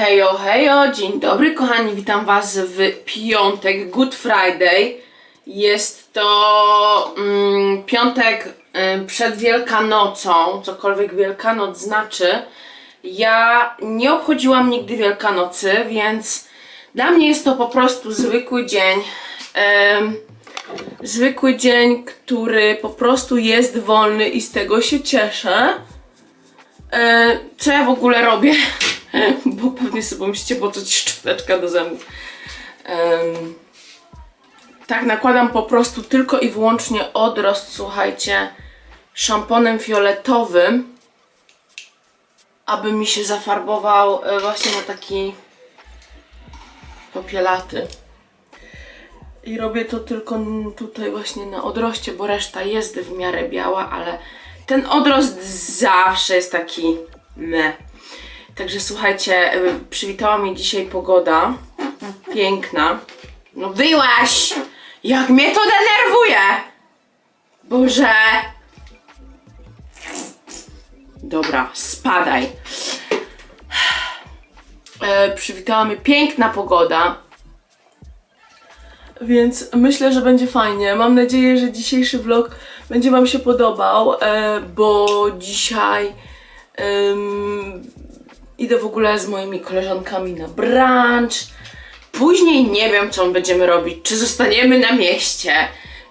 Hejo, hejo, dzień dobry kochani, witam was w piątek, Good Friday. Jest to mm, piątek y, przed Wielkanocą, cokolwiek Wielkanoc znaczy. Ja nie obchodziłam nigdy Wielkanocy, więc dla mnie jest to po prostu zwykły dzień. Zwykły dzień, który po prostu jest wolny i z tego się cieszę. E, co ja w ogóle robię? Bo pewnie sobie pomyślicie, po co ci szczoteczka do zębów. Em, tak, nakładam po prostu tylko i wyłącznie odrost, słuchajcie, szamponem fioletowym, aby mi się zafarbował e, właśnie na taki popielaty. I robię to tylko tutaj właśnie na odroście, bo reszta jest w miarę biała, ale ten odrost zawsze jest taki me. Także słuchajcie, y, przywitała mnie dzisiaj pogoda. Piękna. No wyłaś! Jak mnie to denerwuje! Boże! Dobra, spadaj. E, przywitała mnie piękna pogoda. Więc myślę, że będzie fajnie. Mam nadzieję, że dzisiejszy vlog będzie Wam się podobał, e, bo dzisiaj em, idę w ogóle z moimi koleżankami na brunch. Później nie wiem, co będziemy robić. Czy zostaniemy na mieście,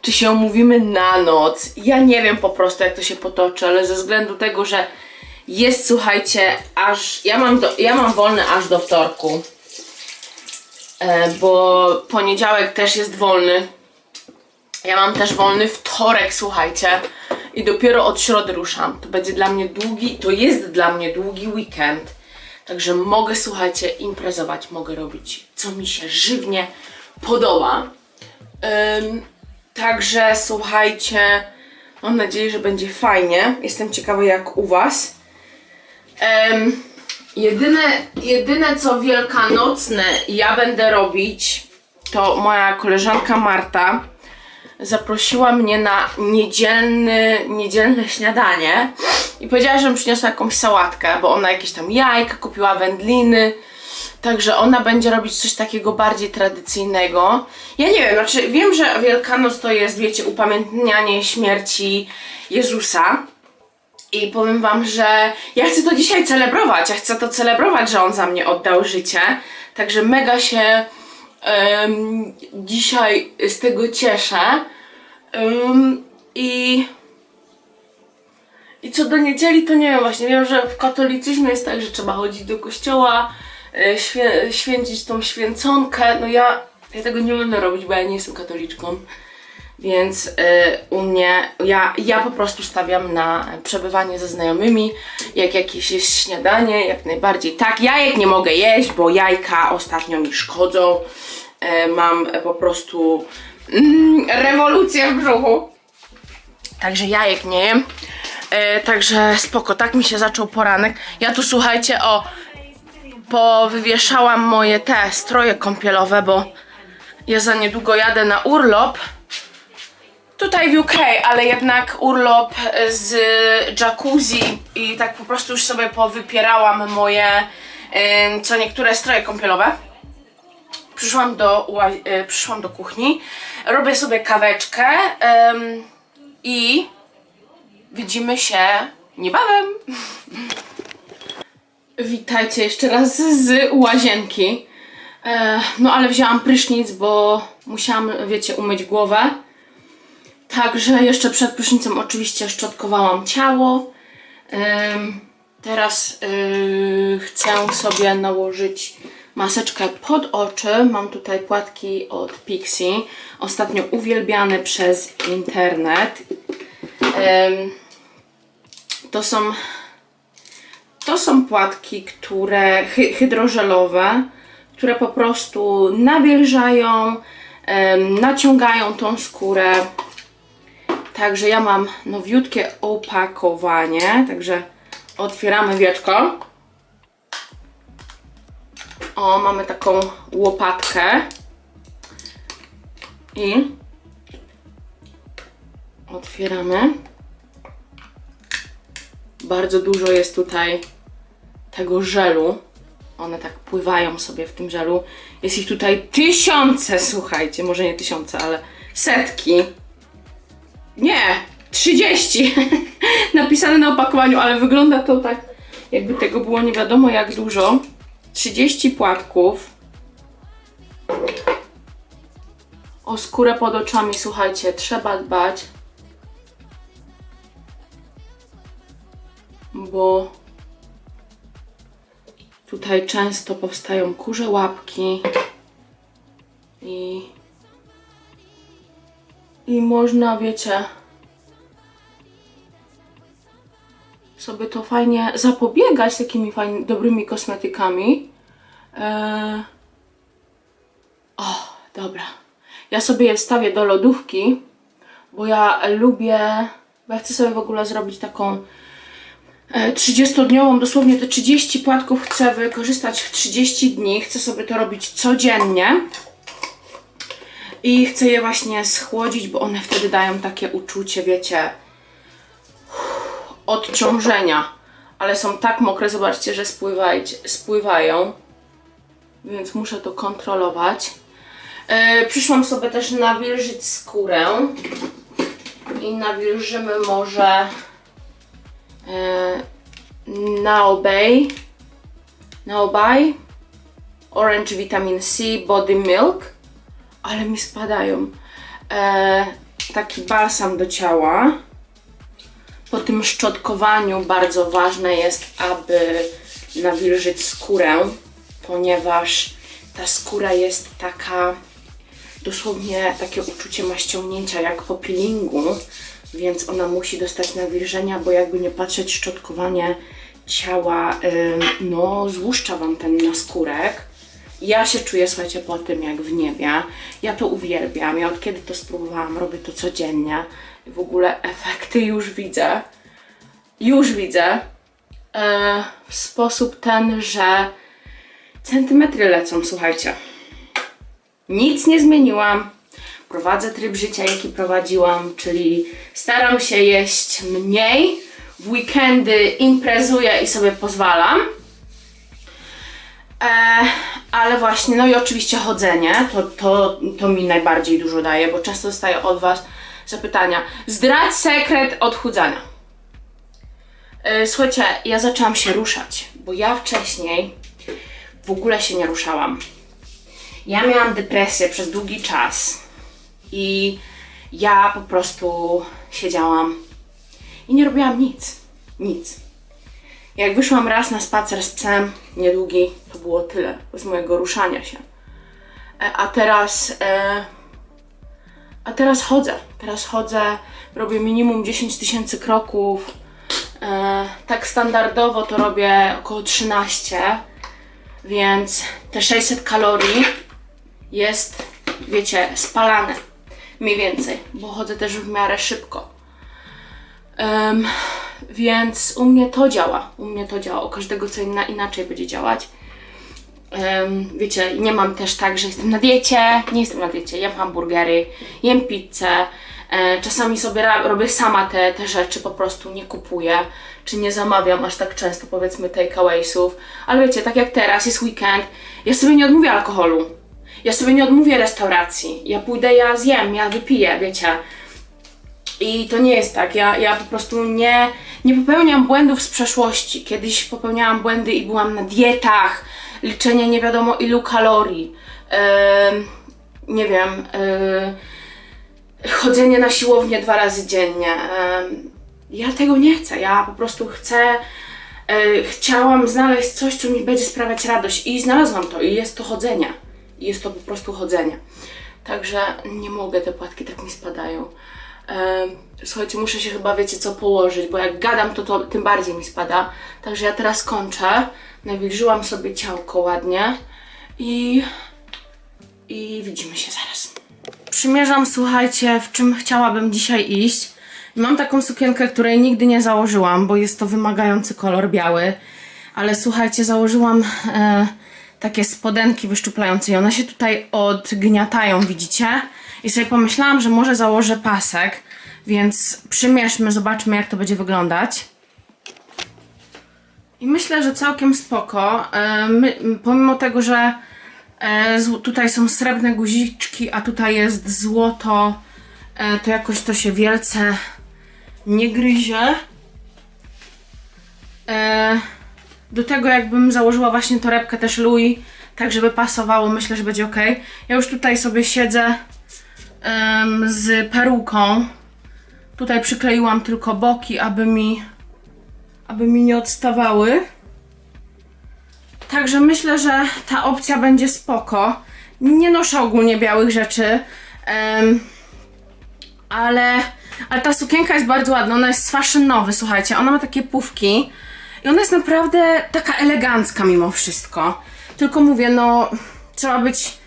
czy się umówimy na noc. Ja nie wiem po prostu, jak to się potoczy, ale ze względu tego, że jest, słuchajcie, aż. Ja mam, do, ja mam wolny aż do wtorku. E, bo poniedziałek też jest wolny. Ja mam też wolny wtorek, słuchajcie. I dopiero od środy ruszam. To będzie dla mnie długi, to jest dla mnie długi weekend. Także mogę, słuchajcie, imprezować, mogę robić, co mi się żywnie podoba. Ym, także słuchajcie, mam nadzieję, że będzie fajnie. Jestem ciekawa, jak u Was. Em, jedyne, jedyne co wielkanocne ja będę robić, to moja koleżanka Marta zaprosiła mnie na niedzielny, niedzielne śniadanie i powiedziała, że mi przyniosła jakąś sałatkę, bo ona jakieś tam jajka kupiła, wędliny. Także ona będzie robić coś takiego bardziej tradycyjnego. Ja nie wiem, znaczy wiem, że Wielkanoc to jest, wiecie, upamiętnianie śmierci Jezusa. I powiem wam, że ja chcę to dzisiaj celebrować. Ja chcę to celebrować, że on za mnie oddał życie. Także mega się em, dzisiaj z tego cieszę. Em, I i co do niedzieli, to nie wiem, właśnie wiem, że w katolicyzmie jest tak, że trzeba chodzić do kościoła, e, świę, święcić tą święconkę. No ja, ja tego nie będę robić, bo ja nie jestem katoliczką. Więc y, u mnie, ja, ja po prostu stawiam na przebywanie ze znajomymi, jak jakieś jest śniadanie, jak najbardziej. Tak, jajek nie mogę jeść, bo jajka ostatnio mi szkodzą. E, mam po prostu mm, rewolucję w brzuchu. Także jajek nie jem. E, także spoko, tak mi się zaczął poranek. Ja tu słuchajcie, o, powywieszałam moje te stroje kąpielowe, bo ja za niedługo jadę na urlop. Tutaj w UK, ale jednak urlop z jacuzzi i tak po prostu już sobie powypierałam moje, co niektóre stroje kąpielowe. Przyszłam do, e, przyszłam do kuchni, robię sobie kaweczkę i widzimy się niebawem. Witajcie jeszcze raz z łazienki. E, no ale wzięłam prysznic, bo musiałam, wiecie, umyć głowę. Także jeszcze przed prysznicem oczywiście szczotkowałam ciało. Teraz yy, chcę sobie nałożyć maseczkę pod oczy. Mam tutaj płatki od Pixie. Ostatnio uwielbiane przez internet. To są to są płatki, które hy, hydrożelowe, które po prostu nawilżają, naciągają tą skórę. Także ja mam nowiutkie opakowanie, także otwieramy wieczko. O, mamy taką łopatkę. I Otwieramy. Bardzo dużo jest tutaj tego żelu. One tak pływają sobie w tym żelu. Jest ich tutaj tysiące, słuchajcie, może nie tysiące, ale setki. Nie, 30 napisane na opakowaniu, ale wygląda to tak, jakby tego było nie wiadomo jak dużo. 30 płatków. O skórę pod oczami, słuchajcie, trzeba dbać. Bo tutaj często powstają kurze łapki i i można, wiecie, sobie to fajnie zapobiegać takimi fajnymi, dobrymi kosmetykami. Eee... O, dobra. Ja sobie je wstawię do lodówki, bo ja lubię, bo ja chcę sobie w ogóle zrobić taką e, 30-dniową, dosłownie te 30 płatków chcę wykorzystać w 30 dni. Chcę sobie to robić codziennie. I chcę je właśnie schłodzić, bo one wtedy dają takie uczucie, wiecie, odciążenia. Ale są tak mokre, zobaczcie, że spływają. Więc muszę to kontrolować. E, przyszłam sobie też nawilżyć skórę. I nawilżymy może e, Naobay. Naobay. Orange Vitamin C Body Milk ale mi spadają. E, taki balsam do ciała. Po tym szczotkowaniu bardzo ważne jest, aby nawilżyć skórę, ponieważ ta skóra jest taka, dosłownie takie uczucie ma ściągnięcia jak po peelingu, więc ona musi dostać nawilżenia, bo jakby nie patrzeć, szczotkowanie ciała, no, złuszcza Wam ten naskórek. Ja się czuję, słuchajcie, po tym jak w niebie. Ja to uwielbiam. Ja od kiedy to spróbowałam, robię to codziennie. W ogóle efekty już widzę. Już widzę. E, w sposób ten, że centymetry lecą, słuchajcie. Nic nie zmieniłam. Prowadzę tryb życia, jaki prowadziłam, czyli staram się jeść mniej. W weekendy imprezuję i sobie pozwalam. E, ale właśnie, no i oczywiście chodzenie, to, to, to mi najbardziej dużo daje, bo często dostaję od Was zapytania. Zdradź sekret odchudzania. E, słuchajcie, ja zaczęłam się ruszać, bo ja wcześniej w ogóle się nie ruszałam. Ja miałam depresję przez długi czas i ja po prostu siedziałam i nie robiłam nic. Nic. Jak wyszłam raz na spacer z psem, niedługi, to było tyle z mojego ruszania się. E, A teraz, e, a teraz chodzę. Teraz chodzę, robię minimum 10 tysięcy kroków. E, tak standardowo to robię około 13, więc te 600 kalorii jest, wiecie, spalane. Mniej więcej, bo chodzę też w miarę szybko. Em, więc u mnie to działa. U mnie to działa. U każdego co inna, inaczej będzie działać. Wiecie, nie mam też tak, że jestem na diecie. Nie jestem na diecie. Jem hamburgery, jem pizzę. E, czasami sobie robię sama te, te rzeczy, po prostu nie kupuję. Czy nie zamawiam aż tak często, powiedzmy, takeawaysów. Ale wiecie, tak jak teraz, jest weekend, ja sobie nie odmówię alkoholu. Ja sobie nie odmówię restauracji. Ja pójdę, ja zjem, ja wypiję, wiecie. I to nie jest tak. Ja, ja po prostu nie, nie popełniam błędów z przeszłości. Kiedyś popełniałam błędy i byłam na dietach, liczenie nie wiadomo ilu kalorii. Nie wiem. e, chodzenie na siłownię dwa razy dziennie. Ja tego nie chcę. Ja po prostu chcę. e, chciałam znaleźć coś, co mi będzie sprawiać radość i znalazłam to i jest to chodzenie. Jest to po prostu chodzenie. Także nie mogę, te płatki tak mi spadają. Słuchajcie, muszę się chyba, wiecie co, położyć, bo jak gadam, to, to tym bardziej mi spada. Także ja teraz kończę. Nawilżyłam sobie ciałko ładnie i, i widzimy się zaraz. Przymierzam, słuchajcie, w czym chciałabym dzisiaj iść. Mam taką sukienkę, której nigdy nie założyłam, bo jest to wymagający kolor biały. Ale słuchajcie, założyłam e, takie spodenki wyszczuplające i one się tutaj odgniatają, widzicie? I sobie pomyślałam, że może założę pasek, więc przymierzmy, zobaczmy jak to będzie wyglądać. I myślę, że całkiem spoko. E, my, pomimo tego, że e, tutaj są srebrne guziczki, a tutaj jest złoto, e, to jakoś to się wielce nie gryzie. Do tego jakbym założyła właśnie torebkę też Louis, tak żeby pasowało, myślę, że będzie ok. Ja już tutaj sobie siedzę z peruką. Tutaj przykleiłam tylko boki, aby mi, aby mi nie odstawały. Także myślę, że ta opcja będzie spoko. Nie noszę ogólnie białych rzeczy, em, ale, ale ta sukienka jest bardzo ładna. Ona jest z słuchajcie. Ona ma takie pufki i ona jest naprawdę taka elegancka mimo wszystko. Tylko mówię, no trzeba być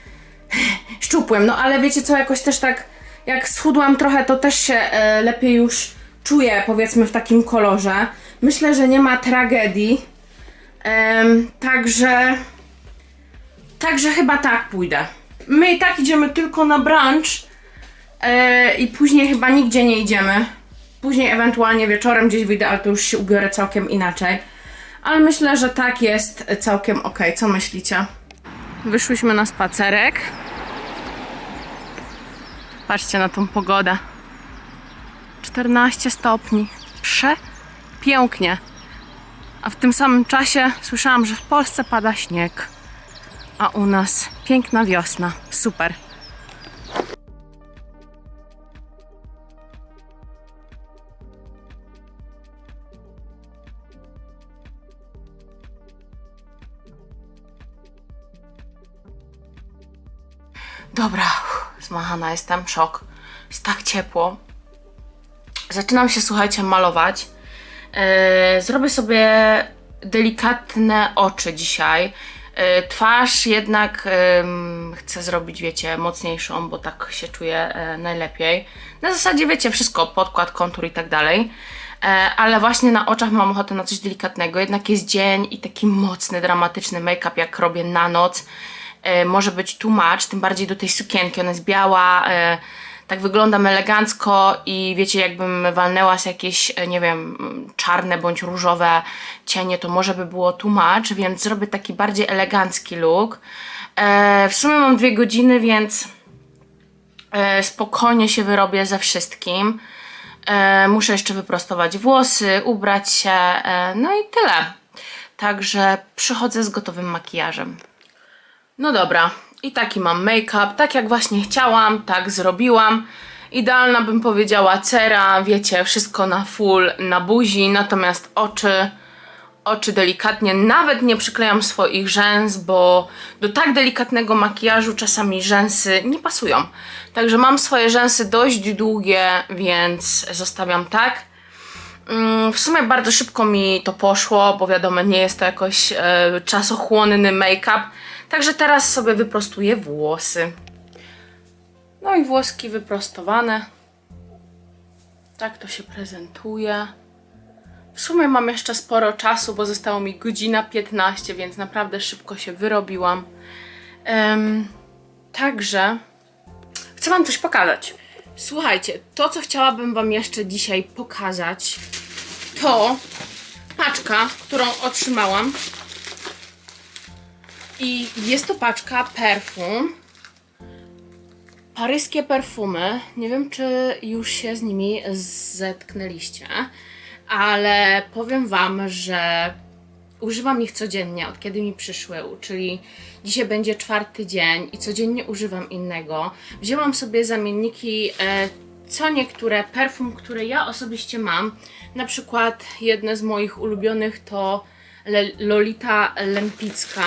szczupłym, no ale wiecie co, jakoś też tak jak schudłam trochę, to też się e, lepiej już czuję, powiedzmy, w takim kolorze. Myślę, że nie ma tragedii. Także. Także chyba tak pójdę. My i tak idziemy tylko na brunch e, i później chyba nigdzie nie idziemy. Później ewentualnie wieczorem gdzieś wyjdę, ale to już się ubiorę całkiem inaczej. Ale myślę, że tak jest całkiem ok. Co myślicie? Wyszłyśmy na spacerek. Patrzcie na tą pogodę. 14 stopni. Przepięknie. A w tym samym czasie słyszałam, że w Polsce pada śnieg. A u nas piękna wiosna. Super. Dobra, zmachana jestem, szok. Jest tak ciepło. Zaczynam się, słuchajcie, malować. Yy, zrobię sobie delikatne oczy dzisiaj. Yy, twarz jednak chcę zrobić, wiecie, mocniejszą, bo tak się czuję e, najlepiej. Na zasadzie, wiecie, wszystko, podkład, kontur i tak dalej. E, ale właśnie na oczach mam ochotę na coś delikatnego. Jednak jest dzień i taki mocny, dramatyczny make-up, jak robię na noc e, może być too much, tym bardziej do tej sukienki. Ona jest biała, e, tak wyglądam elegancko i wiecie, jakbym walnęła z jakieś, e, nie wiem, czarne bądź różowe cienie, to może by było much, więc zrobię taki bardziej elegancki look. E, w sumie mam dwie godziny, więc e, spokojnie się wyrobię ze wszystkim. E, muszę jeszcze wyprostować włosy, ubrać się, e, no i tyle. Także przychodzę z gotowym makijażem. No dobra, i taki mam make-up, tak jak właśnie chciałam, tak zrobiłam. Idealna bym powiedziała cera, wiecie, wszystko na full, na buzi, natomiast oczy, oczy delikatnie, nawet nie przyklejam swoich rzęs, bo do tak delikatnego makijażu czasami rzęsy nie pasują. Także mam swoje rzęsy dość długie, więc zostawiam tak. Mm, W sumie bardzo szybko mi to poszło, bo wiadomo, nie jest to jakoś e, czasochłonny make-up. Także teraz sobie wyprostuję włosy. No i włoski wyprostowane. Tak to się prezentuje. W sumie mam jeszcze sporo czasu, bo zostało mi godzina 15, więc naprawdę szybko się wyrobiłam. Em, także chcę Wam coś pokazać. Słuchajcie, to co chciałabym Wam jeszcze dzisiaj pokazać, to paczka, którą otrzymałam. I jest to paczka perfum. Paryskie perfumy. Nie wiem, czy już się z nimi zetknęliście, ale powiem Wam, że używam ich codziennie, od kiedy mi przyszły, czyli dzisiaj będzie czwarty dzień i codziennie używam innego. Wzięłam sobie zamienniki, e, co niektóre perfum, które ja osobiście mam. Na przykład jedne z moich ulubionych to Lolita Lempicka.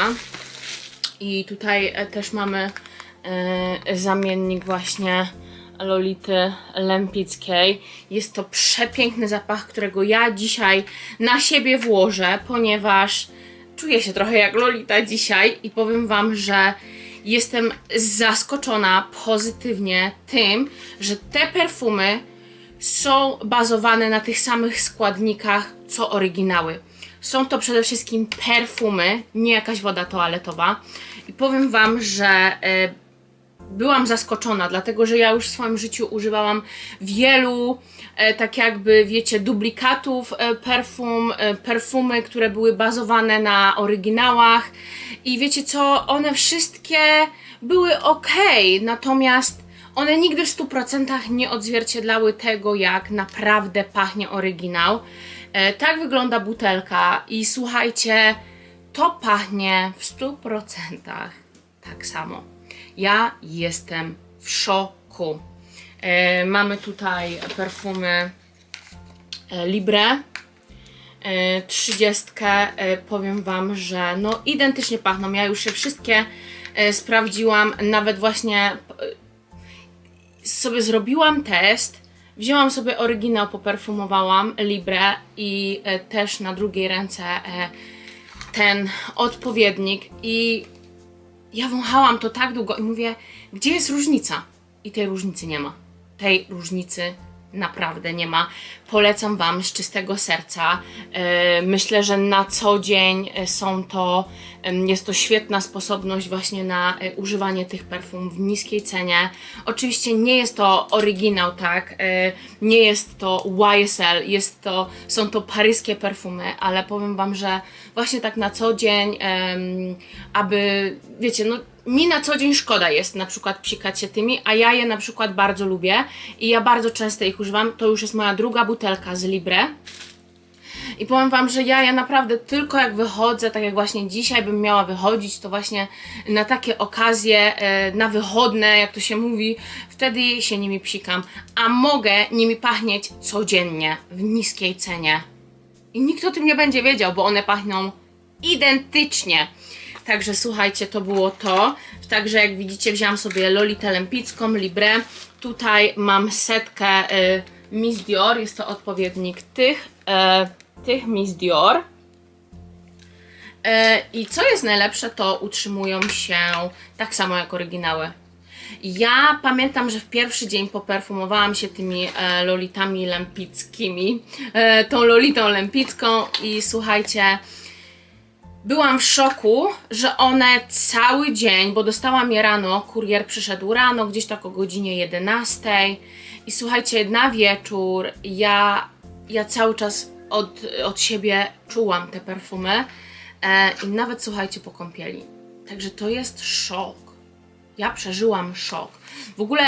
I tutaj e, też mamy e, zamiennik właśnie Lolity Lempickiej. Jest to przepiękny zapach, którego ja dzisiaj na siebie włożę, ponieważ czuję się trochę jak Lolita dzisiaj i powiem Wam, że jestem zaskoczona pozytywnie tym, że te perfumy są bazowane na tych samych składnikach co oryginały. Są to przede wszystkim perfumy, nie jakaś woda toaletowa. I powiem Wam, że e, byłam zaskoczona, dlatego że ja już w swoim życiu używałam wielu, e, tak jakby wiecie, duplikatów e, perfum, perfumy, które były bazowane na oryginałach. I wiecie co, one wszystkie były ok, natomiast one nigdy w 100% nie odzwierciedlały tego, jak naprawdę pachnie oryginał. E, tak wygląda butelka i słuchajcie, to pachnie w 100% tak samo. Ja jestem w szoku. E, mamy tutaj perfumy e, Libre. E, 30. E, powiem Wam, że no identycznie pachną. Ja już je wszystkie sprawdziłam, nawet właśnie sobie zrobiłam test. Wzięłam sobie oryginał, poperfumowałam Libre i e, też na drugiej ręce e, ten odpowiednik i ja wąchałam to tak długo i mówię, gdzie jest różnica? I tej różnicy nie ma. Tej różnicy naprawdę nie ma. Polecam Wam z czystego serca. E, Myślę, że na co dzień e, są to, jest to świetna sposobność właśnie na e, używanie tych perfum w niskiej cenie. Oczywiście nie jest to oryginał, tak? Nie jest to YSL, jest to, są to paryskie perfumy, ale powiem Wam, że właśnie tak na co dzień, aby, wiecie, no mi na co dzień szkoda jest na przykład psikać się tymi, a ja je na przykład bardzo lubię i ja bardzo często ich używam. To już jest moja druga butelka z Libre. I powiem Wam, że ja, ja naprawdę tylko jak wychodzę, tak jak właśnie dzisiaj bym miała wychodzić, to właśnie na takie okazje, e, na wychodne, jak to się mówi, wtedy się nimi psikam. A mogę nimi pachnieć codziennie, w niskiej cenie. I nikt o tym nie będzie wiedział, bo one pachną identycznie. Także słuchajcie, to było to. Także jak widzicie, wziąłam sobie Lolitę Lempicką, Libre. Tutaj mam setkę y, Miss Dior. Jest to odpowiednik tych, y, tych Miss Dior. E, I co jest najlepsze, to utrzymują się tak samo jak oryginały. Ja pamiętam, że w pierwszy dzień poperfumowałam się tymi e, lolitami lempickimi, e, tą lolitą lempicką i słuchajcie, byłam w szoku, że one cały dzień, bo dostałam je rano, kurier przyszedł rano, gdzieś tak o godzinie 11 i słuchajcie, na wieczór ja, ja cały czas od, od siebie czułam te perfumy e, i nawet słuchajcie po kąpieli. Także to jest szok. Ja przeżyłam szok. W ogóle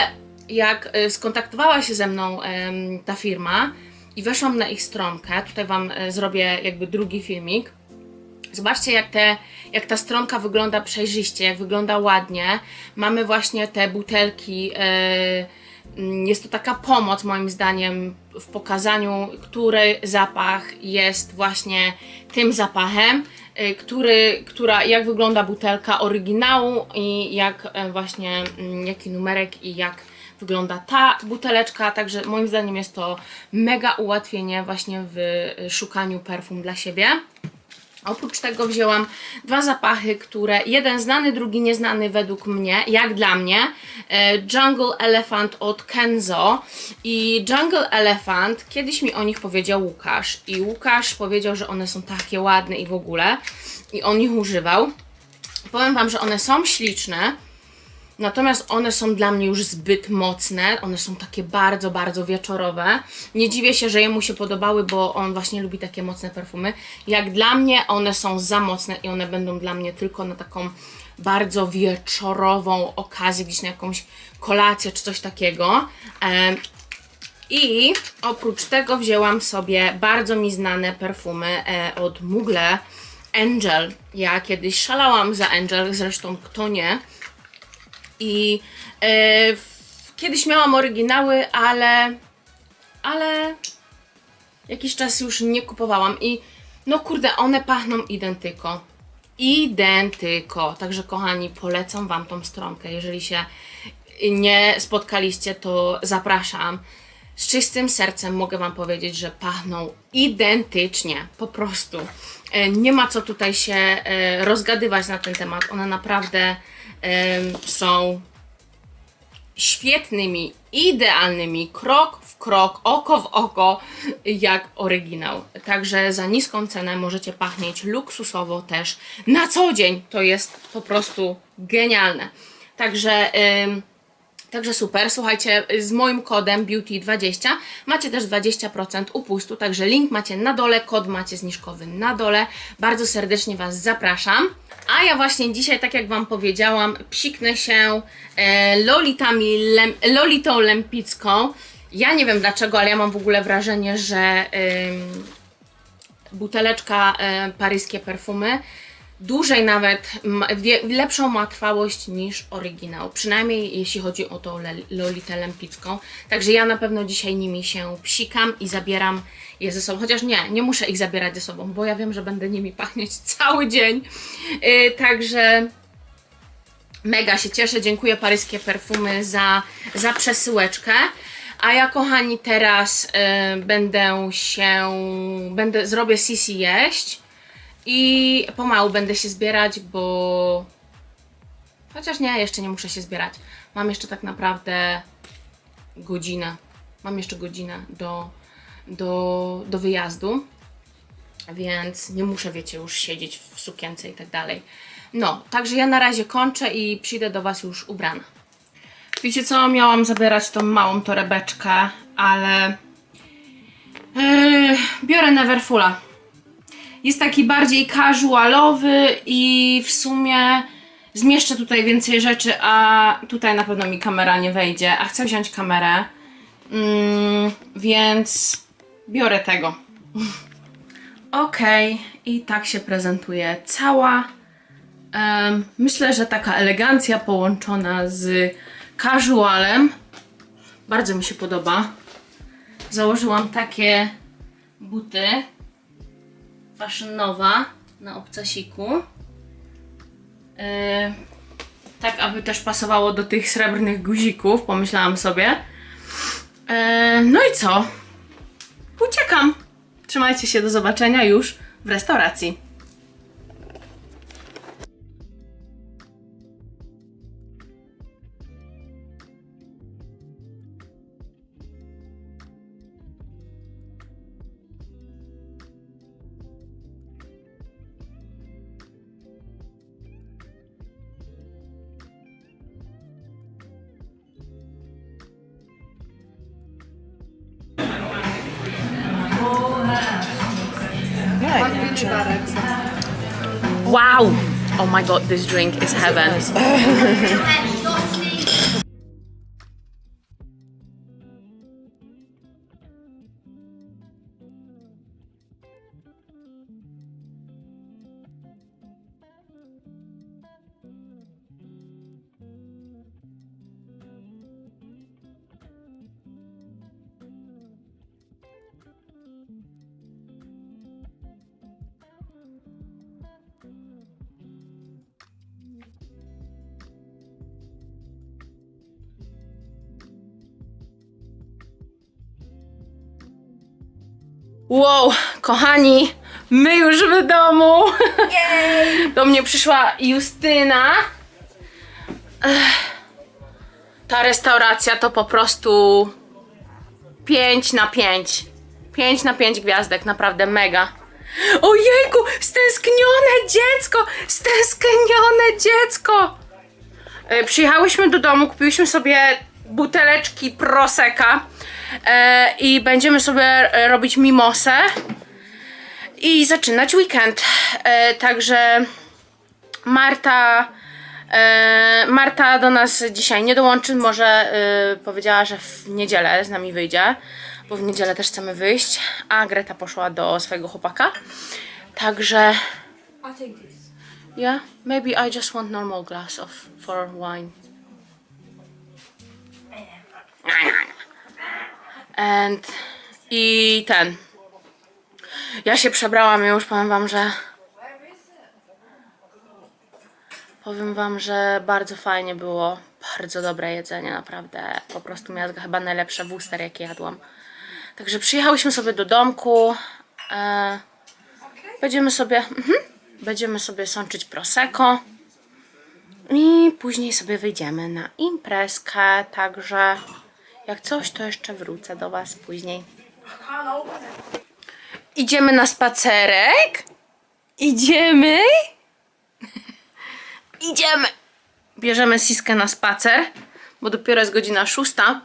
jak e, skontaktowała się ze mną em, ta firma i weszłam na ich stronkę, tutaj Wam e, zrobię jakby drugi filmik, Zobaczcie, jak, te, jak ta stronka wygląda przejrzyście, jak wygląda ładnie. Mamy właśnie te butelki. e, jest to taka pomoc, moim zdaniem, w pokazaniu, który zapach jest właśnie tym zapachem, e, który, która, jak wygląda butelka oryginału i jak e, właśnie, mm, jaki numerek i jak wygląda ta buteleczka. Także moim zdaniem jest to mega ułatwienie właśnie w szukaniu perfum dla siebie. Oprócz tego wzięłam dwa zapachy, które jeden znany, drugi nieznany według mnie, jak dla mnie. E, Jungle Elephant od Kenzo i Jungle Elephant, kiedyś mi o nich powiedział Łukasz i Łukasz powiedział, że one są takie ładne i w ogóle i on ich używał. Powiem Wam, że one są śliczne, Natomiast one są dla mnie już zbyt mocne, one są takie bardzo, bardzo wieczorowe. Nie dziwię się, że jemu się podobały, bo on właśnie lubi takie mocne perfumy. Jak dla mnie one są za mocne i one będą dla mnie tylko na taką bardzo wieczorową okazję, gdzieś na jakąś kolację czy coś takiego. I oprócz tego wzięłam sobie bardzo mi znane perfumy e, od Mugle Angel. Ja kiedyś szalałam za Angel, zresztą kto nie. I e, kiedyś miałam oryginały, ale. Ale. Jakiś czas już nie kupowałam i. No kurde, one pachną identyko. Identyko. Także kochani, polecam Wam tą stronkę. Jeżeli się nie spotkaliście, to zapraszam. Z czystym sercem mogę Wam powiedzieć, że pachną identycznie, po prostu. E, Nie ma co tutaj się e, rozgadywać na ten temat. One naprawdę em, są świetnymi, idealnymi, krok w krok, oko w oko, jak oryginał. Także za niską cenę możecie pachnieć luksusowo też na co dzień. To jest po prostu genialne. Także ym, Także super, słuchajcie, z moim kodem Beauty20 macie też 20% upustu, także link macie na dole, kod macie zniżkowy na dole. Bardzo serdecznie Was zapraszam. A ja właśnie dzisiaj, tak jak Wam powiedziałam, psiknę się e, Lolitami, Lem, Lolitą Lempicką. Ja nie wiem dlaczego, ale ja mam w ogóle wrażenie, że buteleczka e, paryskie perfumy dłużej nawet, lepszą ma trwałość niż oryginał. Przynajmniej jeśli chodzi o tą Lolitę Lempicką. Także ja na pewno dzisiaj nimi się psikam i zabieram je ze sobą. Chociaż nie, nie muszę ich zabierać ze sobą, bo ja wiem, że będę nimi pachnieć cały dzień. Yy, także mega się cieszę. Dziękuję paryskie perfumy za, za przesyłeczkę. A ja, kochani, teraz y, będę się, będę, zrobię sisi jeść i pomału będę się zbierać, bo chociaż nie, jeszcze nie muszę się zbierać. Mam jeszcze tak naprawdę godzinę. Mam jeszcze godzinę do, do, do wyjazdu, więc nie muszę, wiecie, już siedzieć w sukience i tak dalej. No, także ja na razie kończę i przyjdę do Was już ubrana. Wiecie co, miałam zabierać tą małą torebeczkę, ale yy, biorę Neverfulla. Jest taki bardziej casualowy i w sumie zmieszczę tutaj więcej rzeczy, a tutaj na pewno mi kamera nie wejdzie, a chcę wziąć kamerę, mm, więc biorę tego. Okej, i tak się prezentuje cała. Em, myślę, że taka elegancja połączona z casualem bardzo mi się podoba. Założyłam takie buty faszynowa na obcasiku. Yy, tak, aby też pasowało do tych srebrnych guzików, pomyślałam sobie. Yy, no i co? Uciekam. Trzymajcie się, do zobaczenia już w restauracji. got this drink is heaven. Wow, kochani, my już w domu. Do mnie przyszła Justyna. Ech, Ta restauracja to po prostu 5 na 5. 5 na 5 gwiazdek, naprawdę mega. Ojejku, stęsknione dziecko! Stęsknione dziecko! E, Przyjechałyśmy do domu, kupiłyśmy sobie buteleczki proseka i będziemy sobie e, robić mimosę i zaczynać weekend. E, także Marta e, Marta do nas dzisiaj nie dołączy, może e, powiedziała, że w niedzielę z nami wyjdzie, bo w niedzielę też chcemy wyjść, a Greta poszła do swojego chłopaka. Także I'll take this. Yeah, maybe I just want normal glass of for wine. And i ten. Ja się przebrałam już powiem wam, że powiem wam, że bardzo fajnie było. Bardzo dobre jedzenie, naprawdę. Po prostu miazga chyba najlepsze wuster, jakie jadłam. Także przyjechałyśmy sobie do domku. E, będziemy sobie. Mhm, Będziemy sobie sączyć prosecco i później sobie wyjdziemy na imprezkę, także jak coś, to jeszcze wrócę do Was później. Idziemy na spacerek? Idziemy? Idziemy! Bierzemy Siskę na spacer, bo dopiero jest godzina szósta.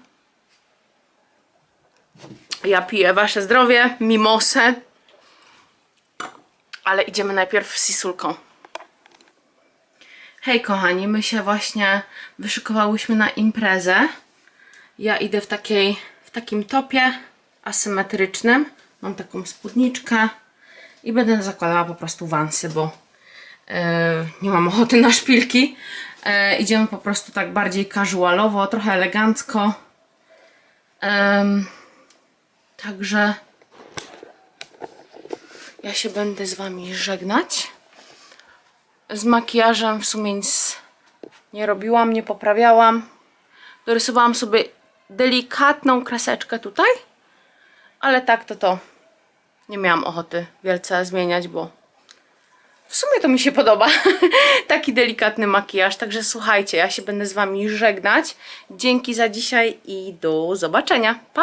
Ja piję wasze zdrowie, mimosę. Ale idziemy najpierw z Sisulką. Hej kochani, my się właśnie wyszykowałyśmy na imprezę. Ja idę w takiej, w takim topie asymetrycznym. Mam taką spódniczkę i będę zakładała po prostu wansy, bo e, nie mam ochoty na szpilki. E, idziemy po prostu tak bardziej casualowo, trochę elegancko. Em, także ja się będę z wami żegnać. Z makijażem w sumie nic nie robiłam, nie poprawiałam. Dorysowałam sobie delikatną kreseczkę tutaj, ale tak to to nie miałam ochoty wielce zmieniać, bo w sumie to mi się podoba. Taki delikatny makijaż. Także słuchajcie, ja się będę z wami żegnać. Dzięki za dzisiaj i do zobaczenia. Pa!